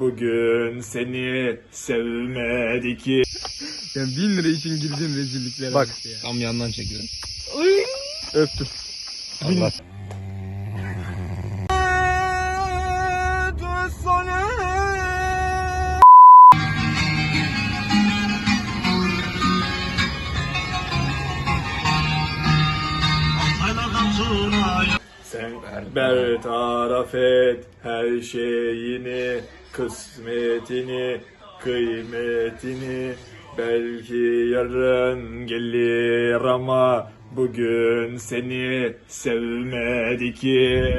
bugün seni sevmedi ki. Yani bin lira için girdiğim rezilliklere Bak. bak ya. Tam yandan çekiyorum. Öptüm. Allah. Sen bertaraf et her şeyini, kısmetini, kıymetini. Belki yarın gelir ama bugün seni sevmedi ki.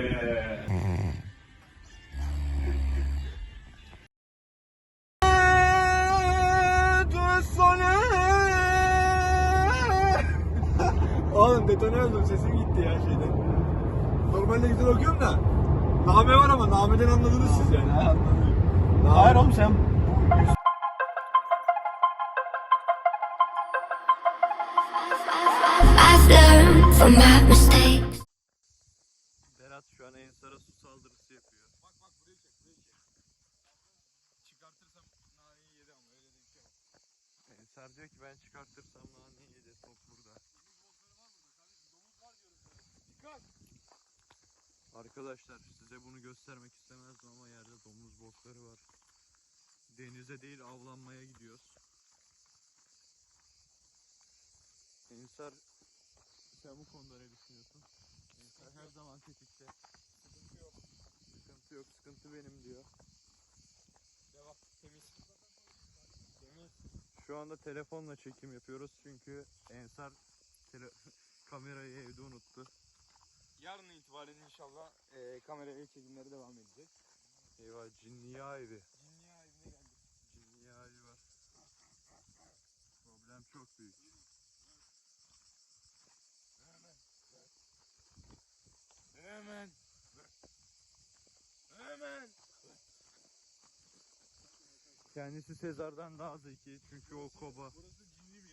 Oğlum detone oldum sesim gitti ya şeyden. Normalde güzel okuyorum da. Name var ama nameden anladınız siz yani. Ha, anladım. Hayır oğlum sen I've learned from my mistakes. Berat şu an Ensar'a su saldırısı yapıyor. Bak bak burayı çek burayı çek. Çıkartırsam naneyi yedi ama öyle de bir şey. Ensar diyor ki ben çıkartırsam naneyi yedi top burada. Dikkat. Arkadaşlar size bunu göstermek istemezdim ama yerde domuz bokları var. Denize değil avlanmaya gidiyoruz. Ensar sen bu konuda ne düşünüyorsun? Ensar her zaman tetikte. Sıkıntı yok. Sıkıntı yok, sıkıntı benim diyor. Devam. Temiz. Temiz. Şu anda telefonla çekim yapıyoruz çünkü Ensar kamerayı evde unuttu. Yarın itibaren inşallah e, kameraya çekimleri devam edecek. Eyvah cinniya evi. Cinniya evine geldik. Cinniya evi var. Problem çok büyük. Hemen. Hemen. Kendisi Sezar'dan daha zeki çünkü o koba. Burası cinli bir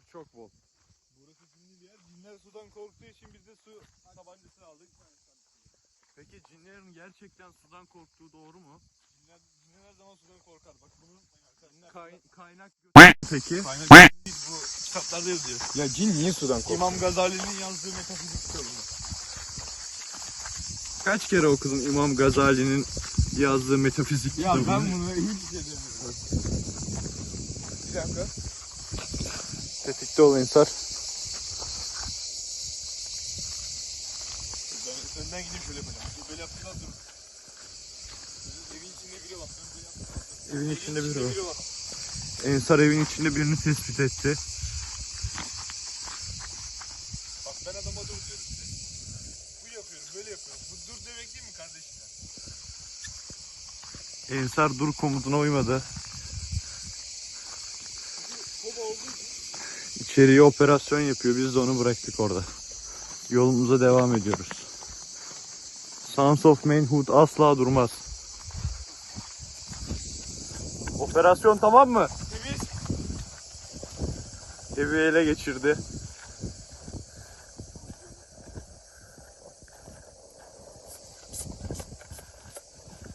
yer. Çok bol. Burası cinli bir yer. Cinler sudan korktuğu için biz de su tabancasını aldık. Peki cinlerin gerçekten sudan korktuğu doğru mu? Cinler, cinler her zaman sudan korkar. Bak bunu cinler Kay- kaynak gö- Peki. Kaynak değil bu kitaplarda yazıyor. Ya cin niye sudan korkuyor? İmam Gazali'nin yazdığı metafizik kitabında. Kaç kere okudun İmam Gazali'nin yazdığı metafizik Ya kitabını? ben bunu hiç şey demiyorum. Bir dakika. Tetikte ol Ensar. Ben önden gideyim şöyle yapacağım. Böyle yaptıktan dur. Evin içinde biri var. Evin içinde biri var. Ensar evin içinde birini tespit etti. Bak ben adama dur diyorum size. Bu yapıyorum, böyle yapıyorum. Bu dur demek değil mi kardeşim? ya? Ensar dur komutuna uymadı. Koba olduğu için İçeriye operasyon yapıyor. Biz de onu bıraktık orada. Yolumuza devam ediyoruz. Sons of Manhood asla durmaz. Operasyon tamam mı? temiz. Evi ele geçirdi.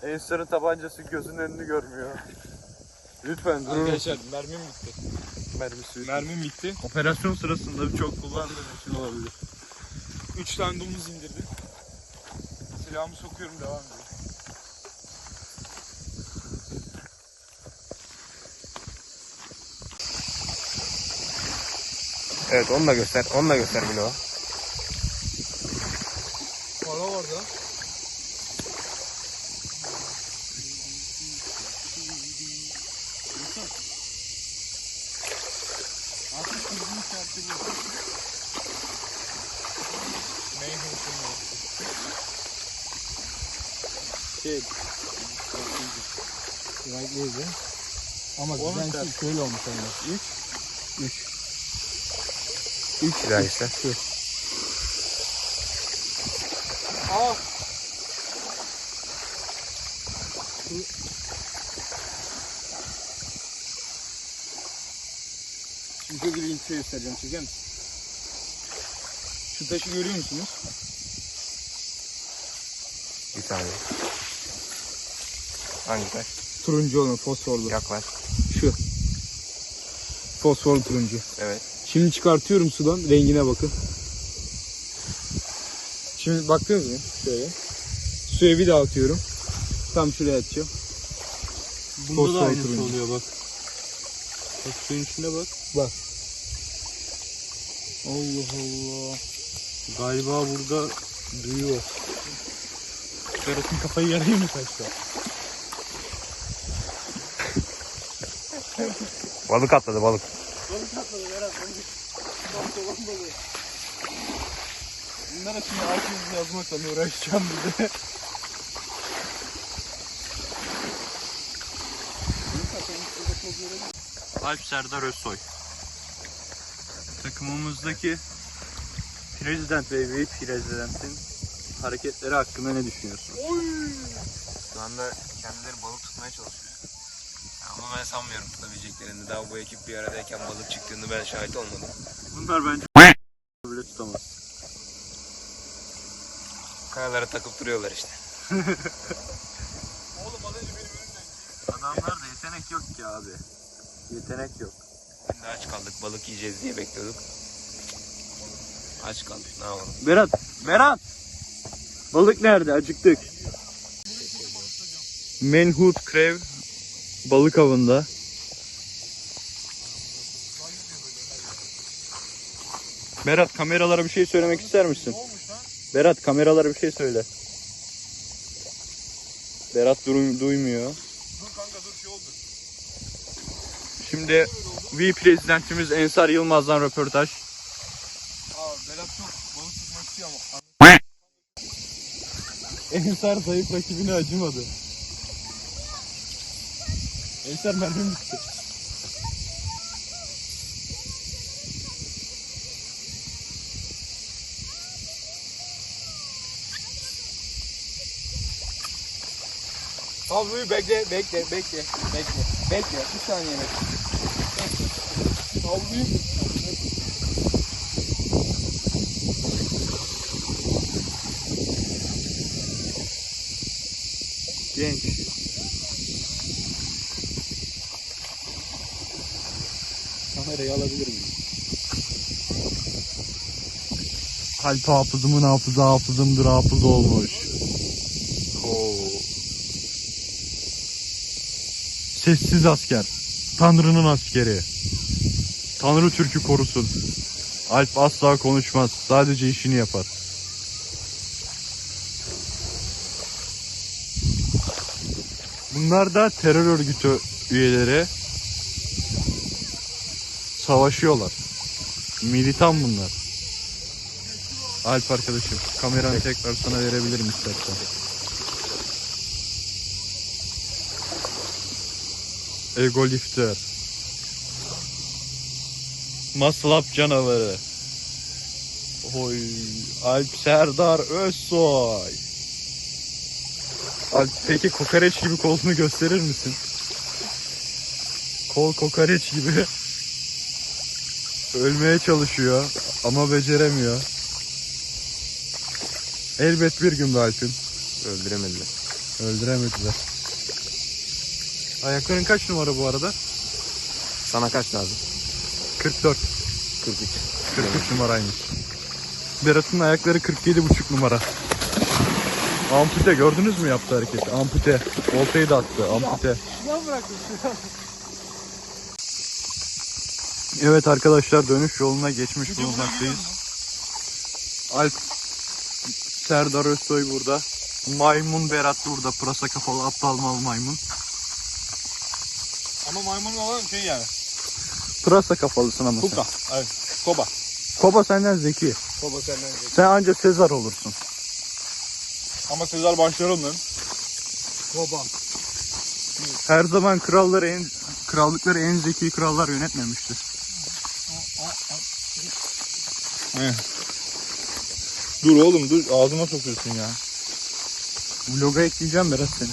Ensar'ın tabancası gözünün önünü görmüyor. Lütfen durun. Arkadaşlar mermim bitti. Mermisi. Mermim bitti. Operasyon sırasında çok kullandığım için olabilir. Üç tane domuz indirdi. Silahımı sokuyorum devam ediyor. Evet onu da göster. Onu da göster Bilo. Kızını çarptırıyor. Neyin hırsını Şey. Right neydi? Ama güzel şöyle olmuş olması. 3 3 3 lira işte. Şu. Aa! İlginç bir şey göstereceğim. Çeker misin? Şu taşı görüyor musunuz? Bir saniye. Hangi taş? Turuncu olan fosforlu. Yaklaş. Şu. Fosforlu turuncu. Evet. Şimdi çıkartıyorum sudan. Rengine bakın. Şimdi baktınız mı? Şöyle. Suya bir daha atıyorum. Tam şuraya atacağım. Bunda Fosfor da aynısı turuncu. oluyor bak. Bak suyun içine bak. Allah Allah. Galiba burada duyuyor. Berat'ın kafayı yarayım mı taşta? Balık atladı balık. Bunlara şimdi altınızı yazmakla uğraşacağım bir de. Alp Serdar Özsoy. Takımımızdaki Prezident ve Vice Prezident'in hareketleri hakkında ne düşünüyorsun? Şu anda kendileri balık tutmaya çalışıyor. Ama ben sanmıyorum tutabileceklerini. Daha bu ekip bir aradayken balık çıktığını ben şahit olmadım. Bunlar bence bile tutamaz. Kayalara takıp duruyorlar işte. Adamlarda yetenek yok ki abi. Yetenek yok. Şimdi aç kaldık balık yiyeceğiz diye bekliyorduk. Aç kaldık ne yapalım. Berat, Berat! Balık nerede? Acıktık. Manhood Crave balık avında. Berat kameralara bir şey söylemek ister misin? Berat kameralara bir şey söyle. Berat durum, duymuyor. Şimdi V prezidentimiz Ensar Yılmaz'dan röportaj. Abi Berat çok balık tutmak istiyor ama. Ensar zayıf rakibine acımadı. Ensar mermim bitti. Havluyu bekle, bekle, bekle, bekle, bekle. Bir saniye bekle. Havluyu Genç. kamerayı alabilir miyim? Kalp hafızımın hafızı hafızımdır hafız olmuş. Oo. Sessiz asker. Tanrı'nın askeri. Tanrı Türk'ü korusun. Alp asla konuşmaz. Sadece işini yapar. Bunlar da terör örgütü üyeleri. Savaşıyorlar. Militan bunlar. Alp arkadaşım kameranı tekrar sana verebilirim istersen. Ego lifter. Maslap canavarı. Oy, Alp Serdar Özsoy. Alp peki kokoreç gibi kolunu gösterir misin? Kol kokoreç gibi. Ölmeye çalışıyor ama beceremiyor. Elbet bir gün be Alp'im. Öldüremediler. Öldüremediler. Ayakların kaç numara bu arada? Sana kaç lazım? 44. 43. 43 numaraymış. Berat'ın ayakları 47,5 numara. Ampute gördünüz mü yaptığı hareketi? Ampute. Voltayı da attı. Ampute. Evet arkadaşlar dönüş yoluna geçmiş bulunmaktayız. Alp Serdar Özsoy burada. Maymun Berat burada. Pırasa kafalı aptal mal maymun. Ama maymunun olan şey yani. Pırasa kafalısın ama sen. Kuka. Evet. Koba. Koba senden zeki. Koba senden zeki. Sen anca Sezar olursun. Ama Sezar onların. Koba. Her zaman kralları en krallıkları en zeki krallar yönetmemiştir. Dur oğlum dur ağzıma sokuyorsun ya. Vloga ekleyeceğim Berat seni.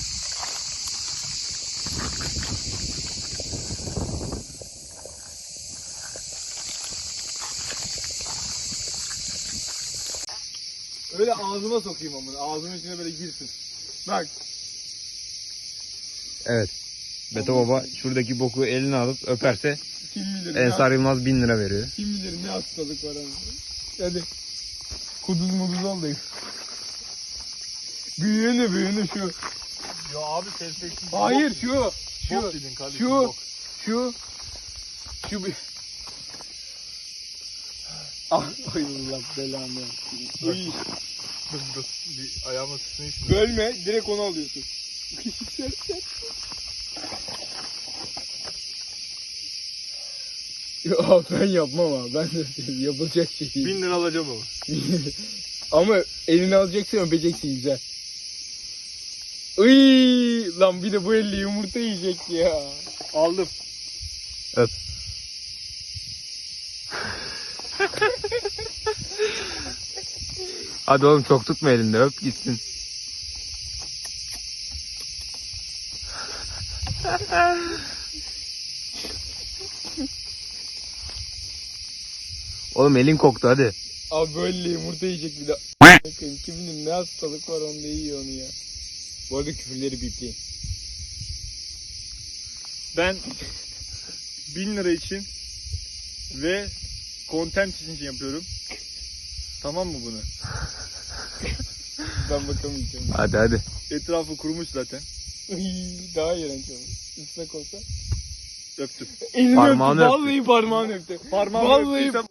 Öyle ağzıma sokayım amına. Ağzımın içine böyle girsin. Bak. Evet. Beto Baba şuradaki boku eline alıp öperse Kim bilir Ensar Yılmaz 1000 lira veriyor. kim bilir ne hastalık var ama. Hadi. Kuduz muduz ol da. Büyüğünü büyüğünü şu. Ya abi sen Hayır şu. Şu. Bok dedin kardeşim. Şu. bok. Şu. Şu bir. Ah, ay Allah belanı. Uy, Dur dur. Bir ayağıma sıçrayım şimdi. Bölme, direkt onu alıyorsun. Ya ben yapmam abi. Ben de yapılacak şey değil. Bin lira alacağım ama. Ama elini alacaksın öpeceksin güzel. Iy, lan bir de bu elle yumurta yiyecek ya. Aldım. Hadi oğlum çok tutma elinde öp gitsin. Oğlum elin koktu hadi. Abi böyle yumurta yiyecek bir de. Bakın kim bilir ne hastalık var onda yiyor onu ya. Bu arada küfürleri bipleyin. Ben bin lira için ve content için yapıyorum. Tamam mı bunu? Ben bakamayacağım. Hadi hadi. Etrafı kurumuş zaten. Daha iğrenç olur. Islak olsa. Öptüm. Elini Parmağını öptü. öptü. Vallahi parmağını öptü. Parmağımı Vallahi- öptüysem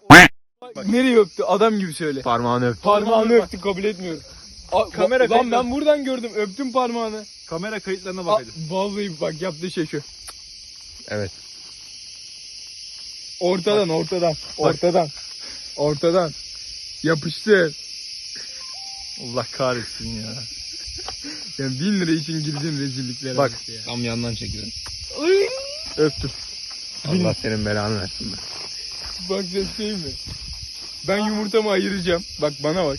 Nereye öptü? Adam gibi söyle. Parmağını öp. Parmağını öptü kabul etmiyorum. A, Kamera lan kayıtları- ben buradan gördüm öptüm parmağını. kamera kayıtlarına A, bakacağım. vallahi bak yaptığı şey şu. Evet. Ortadan ortadan. Ortadan. Ortadan. Yapıştır. Allah kahretsin ya. Yani bin lira için girdiğim rezilliklere Bak. ya. Tam yandan çekiyorum. Ay, Öptüm. Allah senin belanı versin. be. Bak ses şey mi? Ben yumurtamı ayıracağım. Bak bana bak.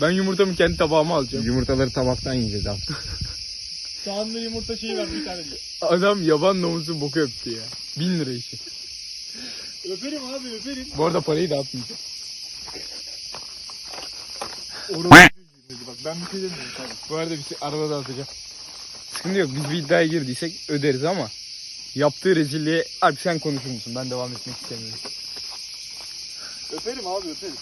Ben yumurtamı kendi tabağıma alacağım. Yumurtaları tabaktan yiyeceğiz abi. Sağında yumurta şeyi var bir tane diyor. Adam yaban domuzu boku öptü ya. Bin lira için. Öperim abi öperim. Bu arada parayı da atmayacağım. Orası bak ben bir şey demiyorum kardeşim. Bu arada bir şey arada da atacağım. Sıkıntı yok. Biz bir iddiaya girdiysek öderiz ama yaptığı rezilliğe Alp sen konuşur musun? Ben devam etmek istemiyorum. Öperim abi öperim.